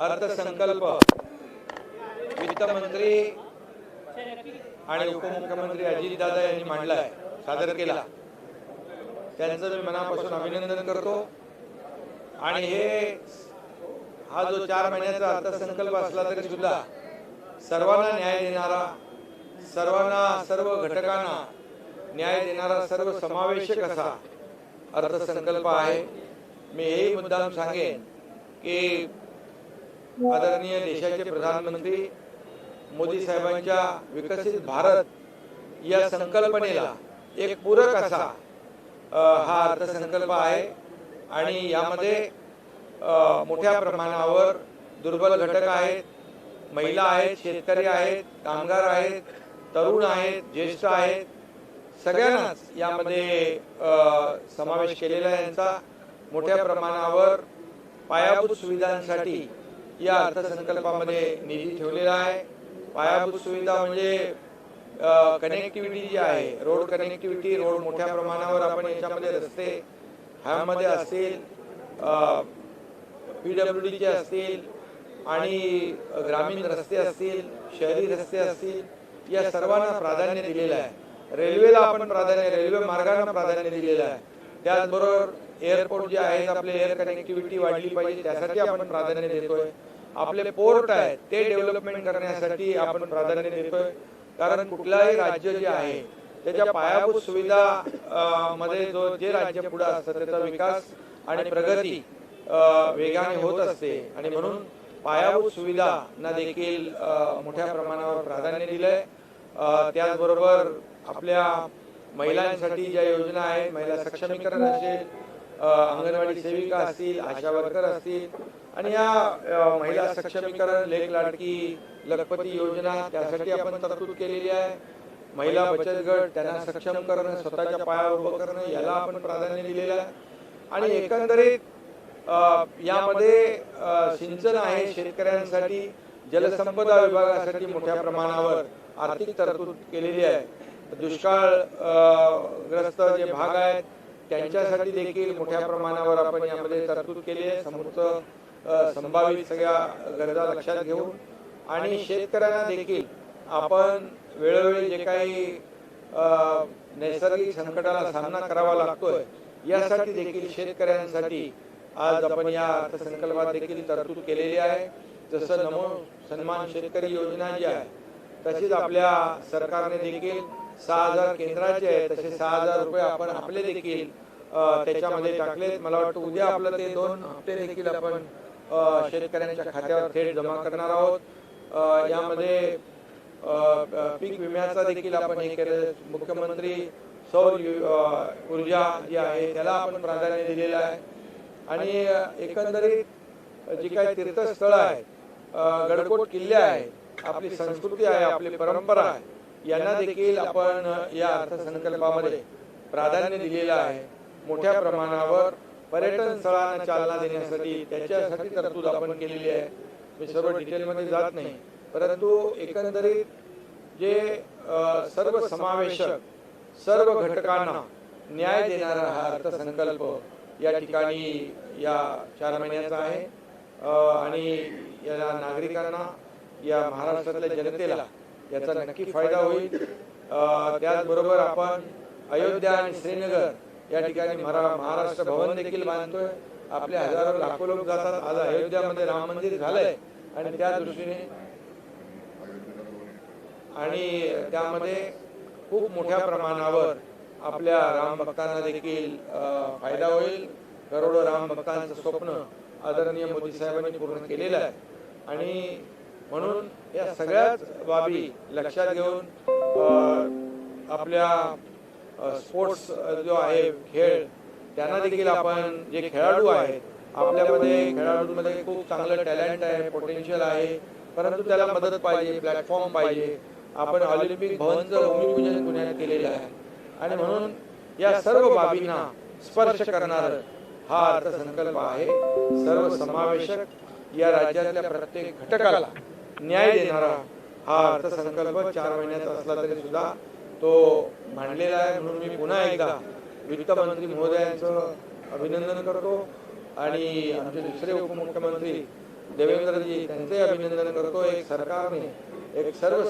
अर्थसंकल्प. वित्तमंत्री आणि उपमुख्यमंत्री अजितदादा यांनी मांडलाय सादर केला. त्यांचं मी मनापासून अभिनंदन करतो. आणि हे हा जो चार महिन्याचा अर्थसंकल्प असला तरी सुद्धा सर्वांना न्याय देणारा सर्वांना सर्व घटकांना न्याय देणारा सर्व समावेशक असा अर्थसंकल्प आहे. मी हेही मुद्दाम सांगेन की आदरणीय देशाचे प्रधानमंत्री मोदी साहेबांच्या विकसित भारत या संकल्पनेला एक पूरक असा हा अर्थसंकल्प आहे. आणि यामध्ये मोठ्या प्रमाणावर दुर्बल घटक आहेत. महिला आहेत शेतकरी आहेत कामगार आहेत तरुण आहेत ज्येष्ठ आहेत. सगळ्यांनाच यामध्ये समावेश केलेला आहे यांचा. मोठ्या प्रमाणावर पायाभूत सुविधांसाठी या अर्थसंकल्पामध्ये निधी ठेवलेला आहे. पायाभूत सुविधा म्हणजे कनेक्टिव्हिटी जी आहे रोड कनेक्टिव्हिटी रोड मोठ्या प्रमाणावर आपण याच्यामध्ये रस्ते ह्यामध्ये असतील पी डब्ल्यू डीचे असतील आणि ग्रामीण रस्ते असतील शहरी रस्ते असतील या सर्वांना प्राधान्य दिलेलं आहे. रेल्वेला आपण प्राधान्य रेल्वे मार्गांना प्राधान्य दिलेलं आहे. त्याचबरोबर एअरपोर्ट जे आहेत आपले एअर कनेक्टिव्हिटी वाढली पाहिजे त्यासाठी आपण प्राधान्य देतोय. आपले पोर्ट आहेत ते डेव्हलपमेंट करण्यासाठी आपण प्राधान्य देतोय. कारण कुठलाही राज्य जे आहे त्याच्या पायाभूत सुविधा मध्ये जो जे राज्य पुढे असतं त्याचा विकास आणि प्रगती वेगाने होत असते. आणि म्हणून पायाभूत सुविधांना देखील मोठ्या प्रमाणावर प्राधान्य दिलंय. त्याचबरोबर आपल्या महिलांसाठी ज्या योजना आहेत महिला सक्षमीकरण असेल अंगणवाडी सेविका असतील आशा वर्कर असतील आणि या महिला सक्षमीकरण लेख लाडकी लखपती योजना त्यासाठी आपण तरतूद केलेली आहे. महिला बचत गट त्यांना सक्षम करणं स्वतःच्या पायावर उभं करणं याला आपण प्राधान्य दिलेलं आहे. आणि एकंदरीत यामध्ये सिंचन आहे शेतकऱ्यांसाठी जलसंपदा विभागासाठी मोठ्या प्रमाणावर आर्थिक तरतूद केलेली आहे. दुष्काळ जे भाग आहेत त्यांच्यासाठी देखील मोठ्या प्रमाणावर आपण यामध्ये तरतूद केली आहे. समृद्ध संभावित सगळ्या गरजा लक्षात घेऊन. आणि शेतकऱ्यांना देखील आपण वेळोवेळी जे काही नैसर्गिक संकटाला सामना करावा लागतोय यासाठी देखील शेतकऱ्यांसाठी आज आपण या अर्थसंकल्पात देखील तरतूद केलेली आहे. जसं नमो सन्मान शेतकरी योजना जी आहे तशीच आपल्या सरकारने देखील सहा हजार केंद्राचे आहे तसे सहा हजार रुपये आपण आपले देखील त्याच्यामध्ये टाकलेत. मला वाटतं उद्या आपलं ते दोन हप्ते देखील आपण शेतकऱ्यांच्या खात्यावर थेट जमा करणार आहोत. यामध्ये पीक विम्याचा देखील आपण हे केलं. मुख्यमंत्री सौर ऊर्जा जी आहे त्याला आपण प्राधान्य दिलेलं आहे. आणि एकंदरीत जी काही तीर्थस्थळं आहेत गडकोट किल्ले आहेत आपली संस्कृती आहे आपली परंपरा आहे यांना देखील आपण या अर्थसंकल्पामध्ये प्राधान्य दिलेलं आहे. मोठ्या प्रमाणावर पर्यटन स्थळांना चालना देण्यासाठी त्याच्यासाठी तरतूद आपण केलेली आहे. मी सर्व डिटेलमध्ये जात नाही. परंतु एकंदरीत जे सर्व समावेशक सर्व घटकांना न्याय देणारा हा अर्थसंकल्प या ठिकाणी या चार महिन्याचा आहे. आणि या नागरिकांना या महाराष्ट्रातल्या जनतेला याचा नक्की फायदा होईल. त्याचबरोबर आपण अयोध्या आणि श्रीनगर या ठिकाणी महाराष्ट्र भवन देखील बांधतोय. आपले हजारो लाखो लोक जातात. आज अयोध्यामध्ये राम मंदिर झालंय. आणि त्या दृष्टीने आणि त्यामध्ये खूप मोठ्या प्रमाणावर आपल्या राम भक्तांना देखील फायदा होईल. करोडो राम भक्तांचं स्वप्न आदरणीय मोदी साहेबांनी पूर्ण केलेलं आहे. आणि म्हणून या सगळ्याच बाबी लक्षात घेऊन आपल्या स्पोर्ट्स जो आहे खेळ त्यांना देखील आपण जे खेळाडू आहेत आपल्यामध्ये खेळाडूंमध्ये खूप चांगलं टॅलेंट आहे पोटेन्शियल आहे परंतु त्याला मदत पाहिजे प्लॅटफॉर्म पाहिजे. आपण ऑलिम्पिक भवनचं भूमिपूजन पुण्यात केलेलं आहे. आणि म्हणून या सर्व बाबींना स्पर्श करणार हा अर्थसंकल्प आहे. सर्व समावेशक या राज्यातल्या प्रत्येक घटकाला. न्याय देणारा हा अर्थसंकल्प चार महिन्याचा असला तरी सुद्धा तो मांडलेला आहे म्हणून मी पुन्हा एकदा वित्तमंत्री महोदयांचं अभिनंदन करतो आणि आमचे दुसरे उपमुख्यमंत्री देवेंद्रजी त्यांचे अभिनंदन करतो. एक सरकारने एक सर्व